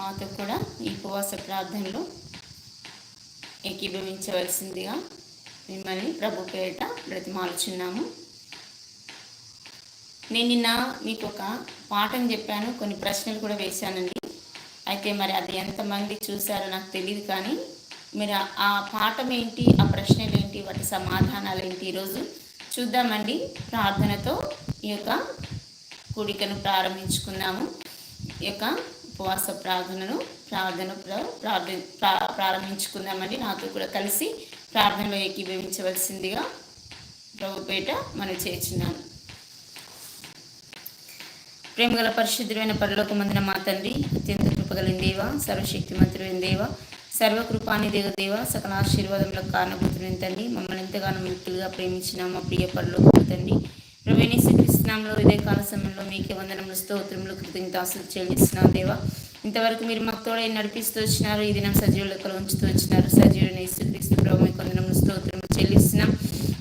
మాతో కూడా ఈ ఉపవాస ప్రార్థనలో ఏకీభవించవలసిందిగా మిమ్మల్ని ప్రభు పేరిట బ్రతిమాలుచున్నాము. నేను నిన్న మీకు ఒక పాఠం చెప్పాను కొన్ని ప్రశ్నలు కూడా వేశానండి. అయితే మరి అది ఎంతమంది చూశారో నాకు తెలియదు కానీ మీరు ఆ- ఆ పాఠం ఏంటి ఆ ప్రశ్నలు ఏంటి వాటి సమాధానాలు ఏంటి ఈరోజు చూద్దామండి. ప్రార్థనతో ఈ యొక్క కూడికను ప్రారంభించుకుందాము. ఈ యొక్క ఉపవాస ప్రార్థనను ప్రార్థన ప్ర- ప్రారంభించుకుందామండి. నాతో కూడా కలిసి ప్రార్థనలో ఏకీభవించవలసిందిగా ప్రభుపేట మనం చేర్చున్నాను ప్రేమగల పరిశుద్ధుడైన పరలోక మందిన మా తండ్రి అత్యంత కృపగలిన దేవ సర్వశక్తి మంత్రులైన దేవ సర్వకృపాని దేవ దేవ సకల ఆశీర్వాదములకు కారణభూతులైన తండ్రి మమ్మల్ని ఎంతగానో మిక్కులుగా ప్రేమించిన మా ప్రియ పరలోకం తండ్రి ప్రవేణి సమయంలో ఇదే కాల సమయంలో మీకే వందనములు స్తోత్రములు కృతజ్ఞతాసులు చెల్లిస్తున్నా దేవా. ఇంతవరకు మీరు మాకు తోడై నడిపిస్తూ వచ్చినారు ఈ దినం సజీవ లెక్కలు ఉంచుతూ వచ్చినారు. సజీవుని యేసుక్రీస్తు ప్రభు మీకు వందనములు స్తోత్రములు చెల్లిస్తున్నాం.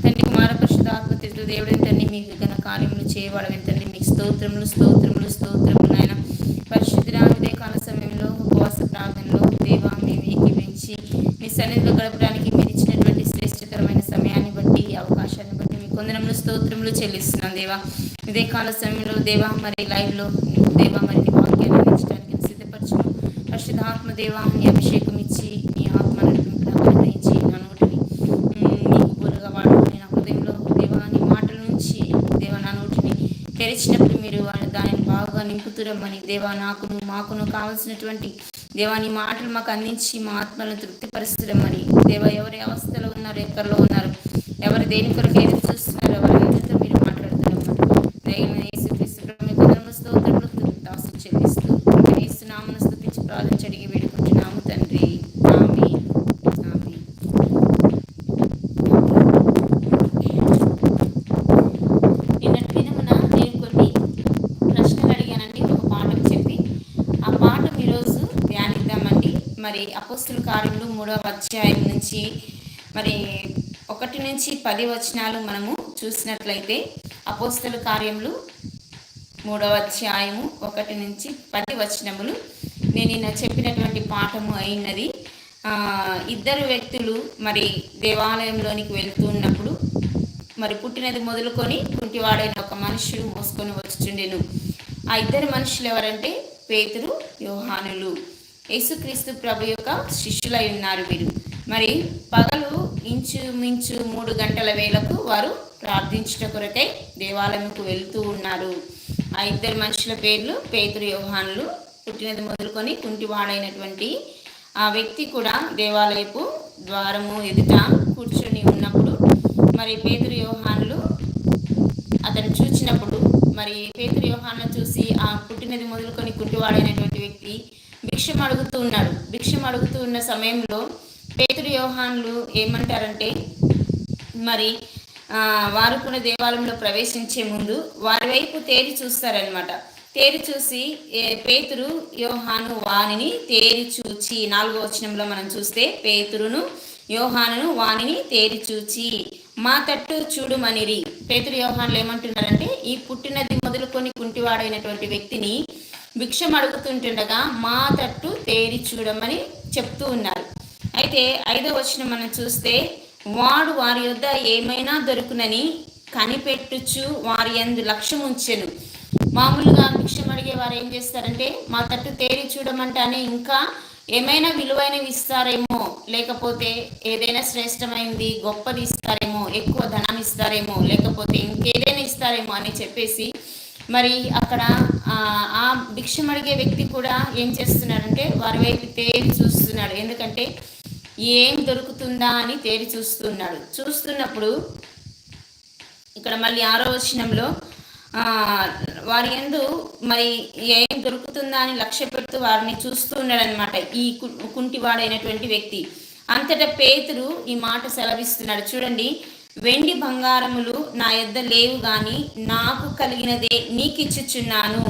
తండ్రి కుమార పరిశుద్ధ తిరుగు దేవుడు తండ్రి మీకు ఘన కార్యములు చేయబడవని తండ్రి మీకు స్తోత్రములు స్తోత్రములు స్తోత్రములు నాయన పరిశుద్ధుడా ఇదే కాల సమయంలో ఉపవాస ప్రార్థనలో దేవా మేము ఏకీవించి మీ సన్నిధిలో గడపడానికి మీరు ఇచ్చినటువంటి శ్రేష్టకరమైన సమయాన్ని బట్టి అవకాశాన్ని బట్టి మీ కొందరములు స్తోత్రములు చెల్లిస్తున్నాం దేవా. ఇదే కాల సమయంలో దేవా మరి లైవ్లో దేవా మరి వాక్యాన్ని అందించడానికి సిద్ధపరచు పరిశుద్ధాత్మ దేవా నీ అభిషేకం ఇచ్చి నీ ఆత్మ నడిపింపును అనుగ్రహించి నా నోటిని. మ్, నీకు బోలుగా వాడుకుని నా హృదయంలో దేవా నీ మాటల నుంచి దేవా నా నోటిని తెరిచినప్పుడు మీరు దానిని బాగా నింపుతురమ్మని దేవా నాకును మాకును కావలసినటువంటి దేవా నీ మాటలు మాకు అందించి మా ఆత్మలను తృప్తిపరుస్తురమ్మని దేవా ఎవరి అవస్థలో ఉన్నారు ఎక్కడలో ఉన్నారు? ఎవరు దేని కొరకు ఎదురు చూస్తున్నారు? ఎవరు దయమైన మాట్లాడుతున్నామని దైవం యేసుక్రీస్తు ప్రభు స్తోత్రములు కృతజ్ఞతాస్తులు చెల్లిస్తూ యేసు నామమున స్తుతించి ప్రార్థించి అడిగి వేడుకుంటున్నాము తండ్రి. ఆమేన్. ఆమేన్. నిన్నటి దినమున నేను కొన్ని ప్రశ్నలు అడిగానండి. ఒక పాఠం చెప్పి ఆ పాఠం ఈరోజు ధ్యానిద్దామండి. మరి అపోస్తుల కార్యములు మూడవ అధ్యాయం నుంచి మరి ఒకటి నుంచి పది వచనాలు మనము చూసినట్లయితే అపోస్తుల కార్యములు మూడవ అధ్యాయము ఒకటి నుంచి పది వచనములు. నేను నిన్న చెప్పినటువంటి పాఠము అయినది. ఇద్దరు వ్యక్తులు మరి దేవాలయంలోనికి వెళుతున్నప్పుడు మరి పుట్టినది మొదలుకొని కుంటివాడైన ఒక మనుషుడు మోసుకొని వచ్చుచుండెను. ఆ ఇద్దరు మనుషులు ఎవరంటే పేతురు యోహానులు. యేసుక్రీస్తు ప్రభు యొక్క శిష్యులై ఉన్నారు వీరు. మరి పగలు ఇంచుమించు మూడు గంటల వేలకు వారు ప్రార్థించుట కొరకై దేవాలయంకు వెళ్తూ ఉన్నారు. ఆ ఇద్దరు మనుషుల పేర్లు పేతురు యోహాన్లు పుట్టినది మొదలుకొని కుంటివాడైనటువంటి ఆ వ్యక్తి కూడా దేవాలయపు ద్వారము ఎదుట కూర్చొని ఉన్నప్పుడు మరి పేతురు యోహాన్లు అతను చూచినప్పుడు మరి పేతురు యోహాన్లు చూసి ఆ పుట్టినది మొదలుకొని కుంటివాడైనటువంటి వ్యక్తి భిక్షం అడుగుతూ ఉన్నాడు. భిక్షం అడుగుతూ ఉన్న సమయంలో పేతురు యోహాన్లు ఏమంటారంటే మరి ఆ, వారు కూడా దేవాలయంలో ప్రవేశించే ముందు వారి వైపు తేరి చూస్తారనమాట తేరి చూసి పేతురు యోహాను వానిని తేరి చూచి నాలుగో వచనంలో మనం చూస్తే పేతురును యోహానును వానిని తేరి చూచి మా తట్టు చూడుమనిరి. పేతురు యోహాన్లు ఏమంటున్నారంటే ఈ పుట్టినది మొదలుకొని కుంటివాడైనటువంటి వ్యక్తిని భిక్షం అడుగుతుంటుండగా మా తట్టు తేరి చూడమని చెప్తూ ఉన్నారు. అయితే ఐదో వచనం మనం చూస్తే వాడు వారి యొద్ద ఏమైనా దొరుకునని కనిపెట్టుచు వారి యందు లక్ష్యం ఉంచెను. మామూలుగా భిక్షం అడిగే వారు ఏం చేస్తారంటే మా తట్టు తేరి చూడమంటానే ఇంకా ఏమైనా విలువైనవి ఇస్తారేమో లేకపోతే ఏదైనా శ్రేష్టమైనది గొప్పది ఇస్తారేమో ఎక్కువ ధనాన్ని ఇస్తారేమో లేకపోతే ఇంకేదైనా ఇస్తారేమో అని చెప్పేసి మరి అక్కడ ఆ, ఆ భిక్షం అడిగే వ్యక్తి కూడా ఏం చేస్తున్నాడంటే వారి వైపు తేరి చూస్తున్నాడు. ఎందుకంటే ఏం దొరుకుతుందా అని తేరి చూస్తున్నాడు. చూస్తున్నప్పుడు ఇక్కడ మళ్ళీ ఆరో వచనంలో ఆ, వారి ఎందు మరి ఏం దొరుకుతుందా అని లక్ష్య పెడుతూ వారిని చూస్తూ ఉన్నాడనమాట ఈ కుంటివాడైనటువంటి వ్యక్తి. అంతటా పేతురు ఈ మాట సెలవిస్తున్నాడు. చూడండి వెండి బంగారములు నా యొద్ద లేవు కానీ నాకు కలిగినదే నీకు ఇచ్చుచున్నాను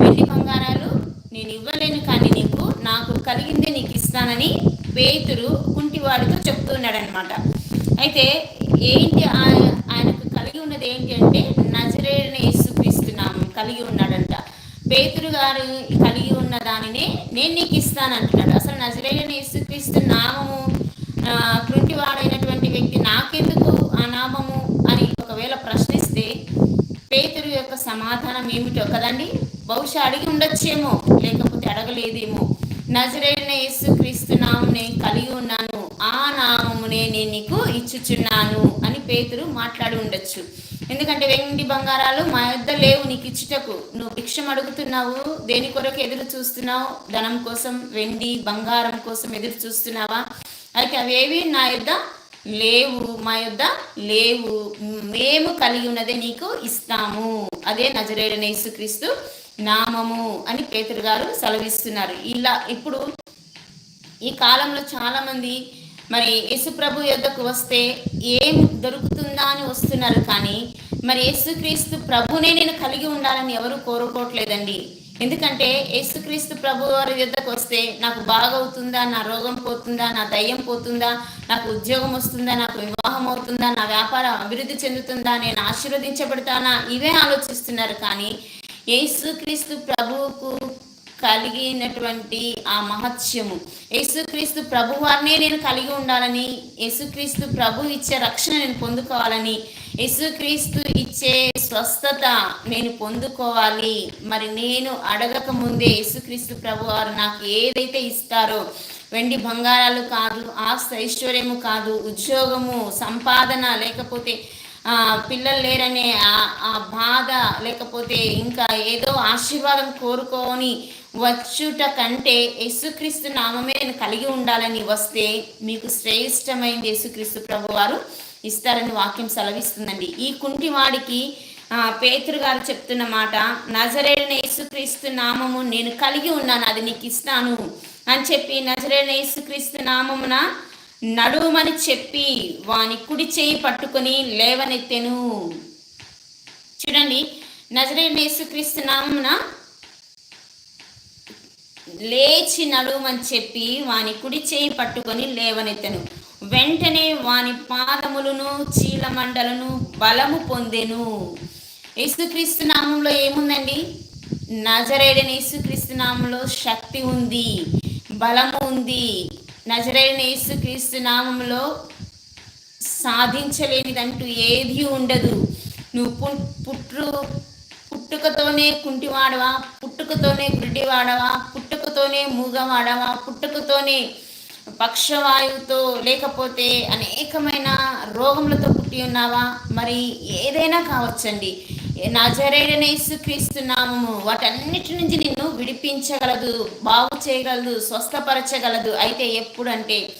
వెండి బంగారాలు నేను ఇవ్వలేను కానీ నీకు నాకు కలిగిందే నీకు ఇస్తానని పేతురు కుంటివాడితో చెప్తున్నాడనమాట అయితే ఏంటి ఆయ- ఆయనకు కలిగి ఉన్నది ఏంటి అంటే నజరేయుని యేసుక్రీస్తు కలిగి ఉన్నాడంట. పేతురు గారు కలిగి ఉన్న దానినే నేను నీకు ఇస్తాను అంటున్నాడు అసలు నజరేయుని యేసుక్రీస్తు నామము కృంటివాడైనటువంటి వ్యక్తి నాకెందుకు ఆ నామము అని ఒకవేళ ప్రశ్నిస్తే పేతురు యొక్క సమాధానం ఏమిటో కదండి? బహుశా అడిగి ఉండొచ్చేమో లేకపోతే అడగలేదేమో. నజరైన యేసుక్రీస్తు నామునే కలిగి ఉన్నాను. ఆ నామమునే నేను నీకు ఇచ్చుచున్నాను అని పేతురు మాట్లాడి ఉండొచ్చు. ఎందుకంటే వెండి బంగారాలు మా యొద్ద లేవు నీకు ఇచ్చుటకు. నువ్వు భిక్షం అడుగుతున్నావు దేని కొరకు ఎదురు చూస్తున్నావు? ధనం కోసం వెండి బంగారం కోసం ఎదురు చూస్తున్నావా? అయితే అవేవి నా యొద్ద లేవు మా యొద్ద లేవు. మేము కలిగి ఉన్నదే నీకు ఇస్తాము. అదే నజరేడన యేసుక్రీస్తు నామము అని పేతురు గారు సెలవిస్తున్నారు. ఇలా ఇప్పుడు ఈ కాలంలో చాలామంది మరి యేసుప్రభు యొద్దకు వస్తే ఏం దొరుకుతుందా అని వస్తున్నారు. కానీ మరి యేసుక్రీస్తు ప్రభునే నేను కలిగి ఉండాలని ఎవరు కోరుకోవట్లేదండి. ఎందుకంటే యేసుక్రీస్తు ప్రభు వారి యుద్ధకు వస్తే నాకు బాగవుతుందా నా రోగం పోతుందా నా దయ్యం పోతుందా నాకు ఉద్యోగం వస్తుందా నాకు వివాహం అవుతుందా నా వ్యాపారం అభివృద్ధి చెందుతుందా నేను ఆశీర్వదించబడతానా? ఇవే ఆలోచిస్తున్నారు. కానీ యేసుక్రీస్తు ప్రభువుకు కలిగినటువంటి ఆ మహత్యము. యేసుక్రీస్తు ప్రభువారినే నేను కలిగి ఉండాలని యేసుక్రీస్తు ప్రభు ఇచ్చే రక్షణ నేను పొందుకోవాలని యేసుక్రీస్తు ఇచ్చే స్వస్థత నేను పొందుకోవాలి. మరి నేను అడగక ముందే యేసుక్రీస్తు ప్రభు వారు నాకు ఏదైతే ఇస్తారో వెండి బంగారాలు కాదు ఆస్త ఐశ్వర్యము కాదు ఉద్యోగము సంపాదన లేకపోతే పిల్లలు లేరనే ఆ బాధ లేకపోతే ఇంకా ఏదో ఆశీర్వాదం కోరుకొని వచ్చుట కంటే యేసుక్రీస్తు నామమే నేను కలిగి ఉండాలని వస్తే మీకు శ్రేష్టమైంది యేసుక్రీస్తు ప్రభు వారు ఇస్తారని వాక్యం సెలవిస్తుందండి. ఈ కుంటివాడికి పేతురు గారు చెప్తున్న మాట నజరేణ యేసుక్రీస్తు నామము నేను కలిగి ఉన్నాను అది నీకు ఇస్తాను అని చెప్పి నజరేణ యేసుక్రీస్తు నామమున నడుమని చెప్పి వాని కుడి చేయి పట్టుకొని లేవనెత్తెను. చూడండి నజరేణ యేసుక్రీస్తు నామున లేచి నడుమని చెప్పి వాని కుడి చేయి పట్టుకొని లేవనెత్తెను. వెంటనే వాని పాదములను చీలమండలను బలము పొందెను. యేసుక్రీస్తు నామంలో ఏముందండి? నజరేడని యేసుక్రీస్తు నామంలో శక్తి ఉంది బలము ఉంది. నజరైన యేసుక్రీస్తు నామంలో సాధించలేనిదంటూ ఏది ఉండదు. నువ్వు పుట్టు పుట్టుకతోనే కుంటివాడవా? పుట్టుకతోనే గుడ్డివాడవా? పుట్టుకతోనే మూగవాడవా? పుట్టుకతోనే పక్షవాయువుతో లేకపోతే అనేకమైన రోగములతో పుట్టి ఉన్నావా? మరి ఏదైనా కావచ్చండి. నా జరేడనే క్రీస్తు నామము. వాటన్నిటి నుంచి నిన్ను విడిపించగలదు బాగు చేయగలదు స్వస్థపరచగలదు. అయితే ఎప్పుడంటే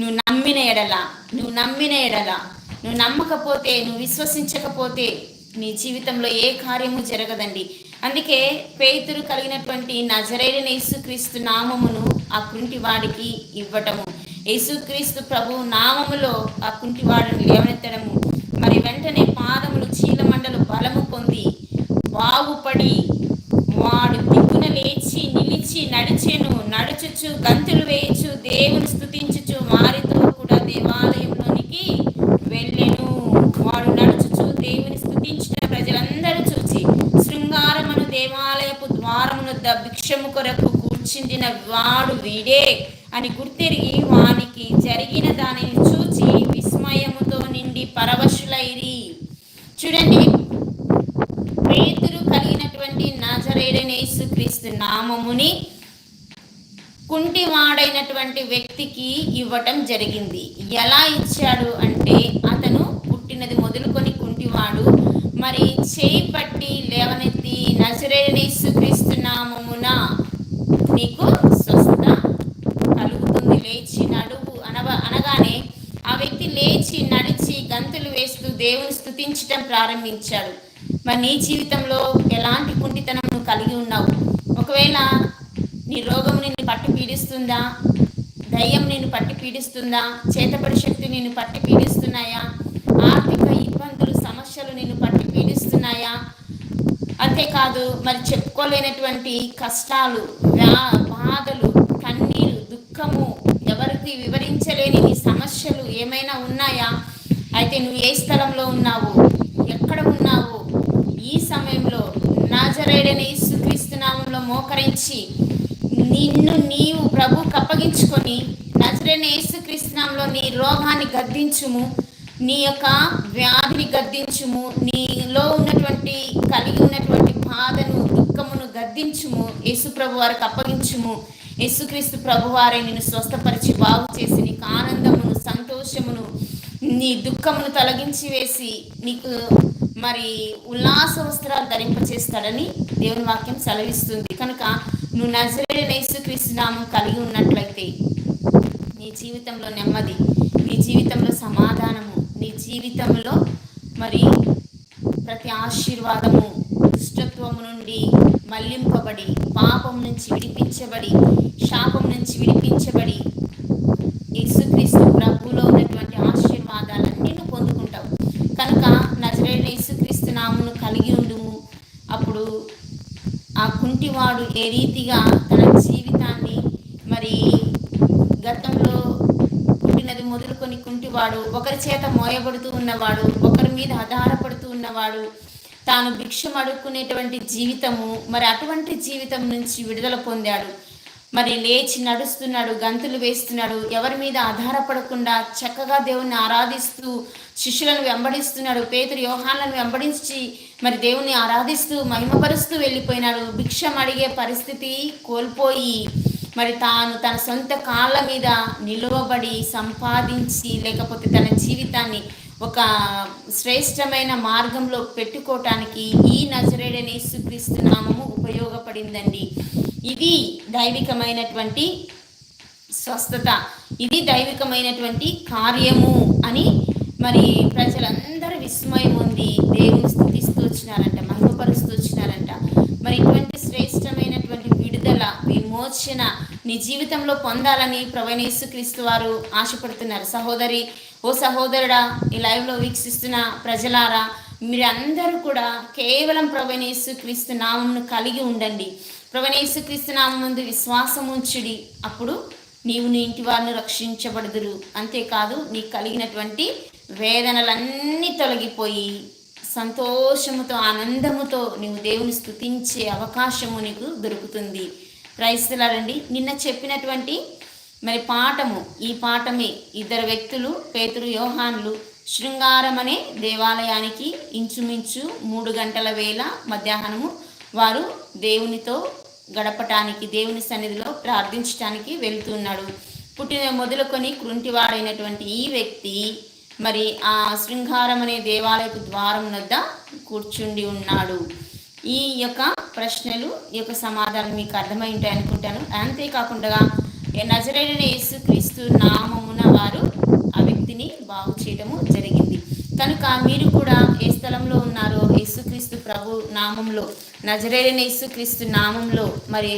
నువ్వు నమ్మిన ఎడల నువ్వు నమ్మిన ఎడల నువ్వు నమ్మకపోతే నువ్వు విశ్వసించకపోతే నీ జీవితంలో ఏ కార్యము జరగదండి. అందుకే పేతురు కలిగినటువంటి నజరైన యేసుక్రీస్తు నామమును ఆ కుంటి వాడికి ఇవ్వటము. యేసుక్రీస్తు ప్రభు నామములో ఆ కుంటి వాడిని లేవనెత్తడము. మరి వెంటనే పాదములు చీలమండలు బలము పొంది బాగుపడి వాడు దిక్కున లేచి నిలిచి నడిచెను. నడుచుచు గంతులు వేయచు దేవుని స్థుతించుచు వారితో కూడా దేవాలయంలోనికి వెళ్ళెను. వాడు నడుచుచు దేవుని స్థుతించిన ప్రజలందరూ చూచి శృంగారమును దేవాలయపు ద్వారమును భిక్షము కొరకు కూర్చుండిన వాడు వీడే అని గుర్తిరిగి వానికి జరిగిన దానిని చూచి విస్మయముతో నిండి పరవశులైరి చూడండి పేతురు కలిగినటువంటి నజరేడైన యేసుక్రీస్తు నామముని కుంటివాడైనటువంటి వ్యక్తికి ఇవ్వటం జరిగింది. ఎలా ఇచ్చాడు అంటే అతను పుట్టినది మొదలుకొని కుంటివాడు మరి చేయి పట్టి లేవనెత్తి నజరేడనేసు క్రీస్తు నామమున నీకు స్వస్థత కలుగుతుంది. లేచి నడువు అనవ అనగానే ఆ వ్యక్తి లేచి నడిచి గంతులు వేస్తూ దేవుని స్థుతించటం ప్రారంభించాడు. మరి నీ జీవితంలో ఎలాంటి కుంటితనం నువ్వు కలిగి ఉన్నావు? ఒకవేళ నీ రోగం నిన్ను పట్టి పీడిస్తుందా? దయ్యం నిన్ను పట్టి పీడిస్తుందా? చేతపడి శక్తి నిన్ను పట్టి పీడిస్తున్నాయా? ఆర్థిక ఇబ్బందులు సమస్యలు నిన్ను పట్టి పీడిస్తున్నాయా? అంతేకాదు మరి చెప్పుకోలేనటువంటి కష్టాలు బాధలు కన్నీరు దుఃఖము ఎవరికి వివరించలేని నీ సమస్యలు ఏమైనా ఉన్నాయా? అయితే నువ్వు ఏ స్థలంలో ఉన్నావు? సమయంలో నాజరేడని యేసుక్రీస్తు నామంలో మోకరించి నిన్ను నీవు ప్రభు కప్పగించుకొని నజరేన యేసుక్రీస్తునామంలో నీ రోగాన్ని గద్దించుము నీ యొక్క వ్యాధిని గద్దించుము నీలో ఉన్నటువంటి కలిగి ఉన్నటువంటి బాధను దుఃఖమును గద్దించుము యేసు ప్రభు వారికి అప్పగించుము. యేసుక్రీస్తు ప్రభు వారే నిన్ను స్వస్థపరిచి బాగు చేసి నీకు ఆనందమును సంతోషమును నీ దుఃఖమును తొలగించి వేసి నీకు మరి ఉల్లాస వస్త్రాలు ధరింపచేస్తాడని దేవుని వాక్యం సెలవిస్తుంది. కనుక నువ్వు నజరేడైన యేసుక్రీస్తు నామం కలిగి ఉన్నట్లయితే నీ జీవితంలో నెమ్మది నీ జీవితంలో సమాధానము నీ జీవితంలో మరి ప్రతి ఆశీర్వాదము దుష్టత్వము నుండి మళ్ళింపబడి పాపం నుంచి విడిపించబడి శాపం నుంచి విడిపించబడి యేసుక్రీస్తు ప్రభులో ఉన్నటువంటి ఆశీర్వాదాలన్నీ నువ్వు పొందుకుంటావు కనుక నజరేణ యేసుక్రీస్తు నామును కలిగి ఉండుము అప్పుడు ఆ కుంటివాడు ఏ రీతిగా తన జీవితాన్ని మరి గతంలో పుట్టినది మొదలుకొని కుంటివాడు ఒకరి చేత మోయబడుతూ ఉన్నవాడు ఒకరి మీద ఆధారపడుతూ ఉన్నవాడు తాను భిక్షం అడుక్కునేటువంటి జీవితము మరి అటువంటి జీవితం నుంచి విడుదల పొందాడు. మరి లేచి నడుస్తున్నాడు గంతులు వేస్తున్నాడు ఎవరి మీద ఆధారపడకుండా చక్కగా దేవుణ్ణి ఆరాధిస్తూ శిష్యులను వెంబడిస్తున్నాడు. పేతురు యోహాన్లను వెంబడించి మరి దేవుణ్ణి ఆరాధిస్తూ మహిమపరుస్తూ వెళ్ళిపోయినాడు. భిక్షం అడిగే పరిస్థితి కోల్పోయి మరి తాను తన సొంత కాళ్ళ మీద నిలువబడి సంపాదించి లేకపోతే తన జీవితాన్ని ఒక శ్రేష్టమైన మార్గంలో పెట్టుకోవటానికి ఈ నజరేడని యేసుక్రీస్తు నామము ఉపయోగపడిందండి. ఇది దైవికమైనటువంటి స్వస్థత. ఇది దైవికమైనటువంటి కార్యము అని మరి ప్రజలందరూ విస్మయం ఉంది దేవుని స్థుతిస్తూ వచ్చినారంట మహిమపరుస్తూ వచ్చినారంట. మరి ఇటువంటి శ్రేష్టమైనటువంటి విడుదల విమోచన నీ జీవితంలో పొందాలని ప్రవణేశు క్రీస్తు వారు ఆశపడుతున్నారు. సహోదరి ఓ సహోదరుడా ఈ లైవ్లో వీక్షిస్తున్న ప్రజలారా మీరందరూ కూడా కేవలం ప్రవణేశు క్రీస్తు నామంను కలిగి ఉండండి. ప్రవణేశు క్రీస్తు నామం ముందు విశ్వాసం ఉంచుడి. అప్పుడు నీవు నీ ఇంటి వారిని రక్షించబడుదురు. అంతేకాదు నీకు కలిగినటువంటి వేదనలన్నీ తొలగిపోయి సంతోషముతో ఆనందముతో నీవు దేవుని స్థుతించే అవకాశము నీకు దొరుకుతుంది. క్రైస్తలారండి నిన్న చెప్పినటువంటి మరి పాఠము ఈ పాఠమే ఇద్దరు వ్యక్తులు పేతురు యోహాన్లు శృంగారం అనే దేవాలయానికి ఇంచుమించు మూడు గంటల వేళ మధ్యాహ్నము వారు దేవునితో గడపటానికి దేవుని సన్నిధిలో ప్రార్థించటానికి వెళ్తున్నాడు పుట్టిన మొదలుకొని కృంటివాడైనటువంటి ఈ వ్యక్తి మరి ఆ శృంగారం అనే దేవాలయపు ద్వారం వద్ద కూర్చుండి ఉన్నాడు. ఈ యొక్క ప్రశ్నలు ఈ యొక్క సమాధానం మీకు అర్థమై ఉంటాయి అనుకుంటాను. అంతేకాకుండా నజరైన యేసుక్రీస్తు నామమున వారు ఆ వ్యక్తిని బాగు చేయడము జరిగింది. కనుక మీరు కూడా ఏ స్థలంలో ఉన్నారో యేసుక్రీస్తు ప్రభు నామంలో నజరైన యేసుక్రీస్తు నామంలో మరి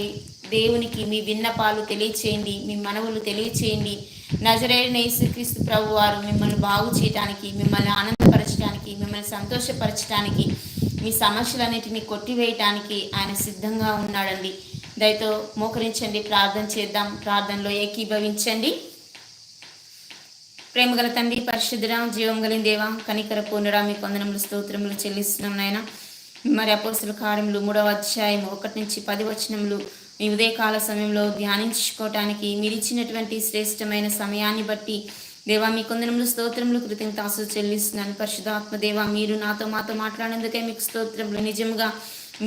దేవునికి మీ విన్నపాలు తెలియచేయండి మీ మనవులు తెలియచేయండి నజరైన యేసుక్రీస్తు ప్రభు వారు మిమ్మల్ని బాగు చేయడానికి మిమ్మల్ని ఆనందపరచడానికి మిమ్మల్ని సంతోషపరచడానికి మీ సమస్యలన్నిటిని కొట్టివేయటానికి ఆయన సిద్ధంగా ఉన్నాడండి. దయతో మోకరించండి ప్రార్థన చేద్దాం. ప్రార్థనలో ఏకీభవించండి. ప్రేమగల తండ్రి పరిశుద్ధరాం జీవం కలిగిన దేవా కనికర పూర్ణరా మీ కొందనములు స్తోత్రములు చెల్లిస్తున్నాం నాయన. మరి అపోసుల కార్యములు మూడవ అధ్యాయం ఒకటి నుంచి పది వచనములు మీ ఉదయకాల సమయంలో ధ్యానించుకోవటానికి మీరు ఇచ్చినటువంటి శ్రేష్టమైన సమయాన్ని బట్టి దేవా మీ కొందనములు స్తోత్రములు కృతజ్ఞతాసు చెల్లిస్తున్నాను. పరిశుధాత్మ దేవా మీరు నాతో మాతో మాట్లాడేందుకే మీకు స్తోత్రములు. నిజంగా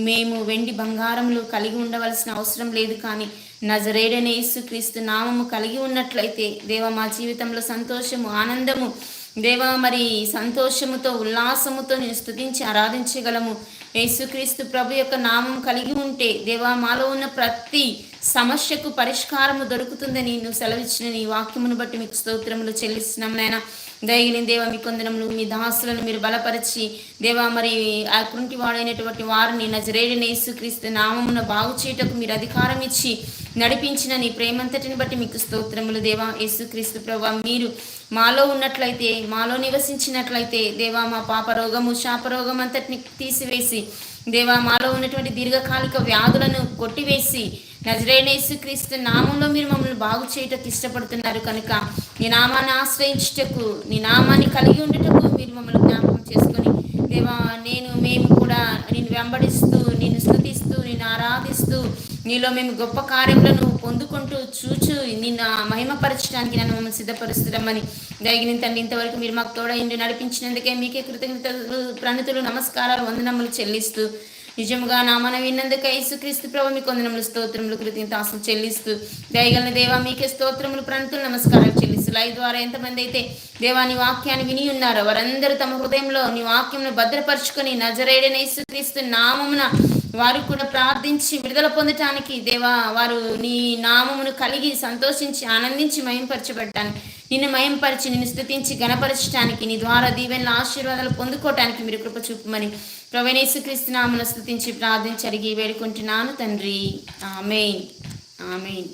మేము వెండి బంగారములు కలిగి ఉండవలసిన అవసరం లేదు కానీ నజరేడనే యేసుక్రీస్తు నామము కలిగి ఉన్నట్లయితే దేవ మా జీవితంలో సంతోషము ఆనందము దేవ మరి సంతోషముతో ఉల్లాసముతో నేను స్థుతించి ఆరాధించగలము. యేసుక్రీస్తు ప్రభు యొక్క నామం కలిగి ఉంటే దేవా మాలో ఉన్న ప్రతి సమస్యకు పరిష్కారము దొరుకుతుందని నువ్వు సెలవిచ్చిన నీ వాక్యమును బట్టి మీకు స్తోత్రములు చెల్లిస్తున్నాం నాయన. దయగిలిన దేవ మీ కొందరములు మీ దాసులను మీరు బలపరిచి దేవా మరి ఆ వాడైనటువంటి వారిని నజరేడిన యేసుక్రీస్తు నామమున బాగు చేయటకు మీరు అధికారం ఇచ్చి నడిపించిన నీ ప్రేమంతటిని బట్టి మీకు స్తోత్రములు. దేవా యేసుక్రీస్తు ప్రభా మీరు మాలో ఉన్నట్లయితే మాలో నివసించినట్లయితే దేవా మా పాప రోగము శాప రోగం అంతటిని తీసివేసి దేవా మాలో ఉన్నటువంటి దీర్ఘకాలిక వ్యాధులను కొట్టివేసి నజరేణేసుక్రీస్తు నామంలో మీరు మమ్మల్ని బాగు చేయటకు ఇష్టపడుతున్నారు కనుక నీ నామాన్ని ఆశ్రయించుటకు నీ నామాన్ని కలిగి ఉండటకు మీరు మమ్మల్ని జ్ఞాపకం చేసుకొని దేవా నేను మేము కూడా నిన్ను వెంబడిస్తూ నిన్ను స్థుతిస్తూ నిన్ను ఆరాధిస్తూ నీలో మేము గొప్ప కార్యంలో నువ్వు పొందుకుంటూ చూచు. నిన్న మహిమపరచడానికి నన్ను మమ్మల్ని సిద్ధపరుస్తున్నామని దయగిన తండ్రి ఇంతవరకు మీరు మాకు తోడైండి నడిపించినందుకే మీకే కృతజ్ఞతలు ప్రణితులు నమస్కారాలు వందనములు చెల్లిస్తూ. నిజముగా నా మనం విన్నందుకు యేసుక్రీస్తు ప్రభు మీకు వందనములు స్తోత్రములు కృతజ్ఞతాసులు చెల్లిస్తూ. దయగలన దేవా మీకే స్తోత్రములు ప్రణతులు నమస్కారాలు చెల్లిస్తూ. లైవ్ ద్వారా ఎంతమంది అయితే దేవా నీ వాక్యాన్ని విని ఉన్నారో వారందరూ తమ హృదయంలో నీ వాక్యంను భద్రపరుచుకొని నజరేడైన యేసుక్రీస్తు నామమున వారు కూడా ప్రార్థించి విడుదల పొందటానికి దేవా వారు నీ నామమును కలిగి సంతోషించి ఆనందించి మయంపరచబడటానికి నిన్ను మయంపరిచి నిన్ను స్థుతించి గణపరచడానికి నీ ద్వారా దీవెనల ఆశీర్వాదాలు పొందుకోవటానికి మీరు కృప చూపమని ప్రవణేశ్వక్రీస్తు నామను స్థుతించి ప్రార్థించి అడిగి వేడుకుంటున్నాను తండ్రి. ఆమెన్. ఆమెన్.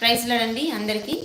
ప్రైజ్లాడండి అందరికీ.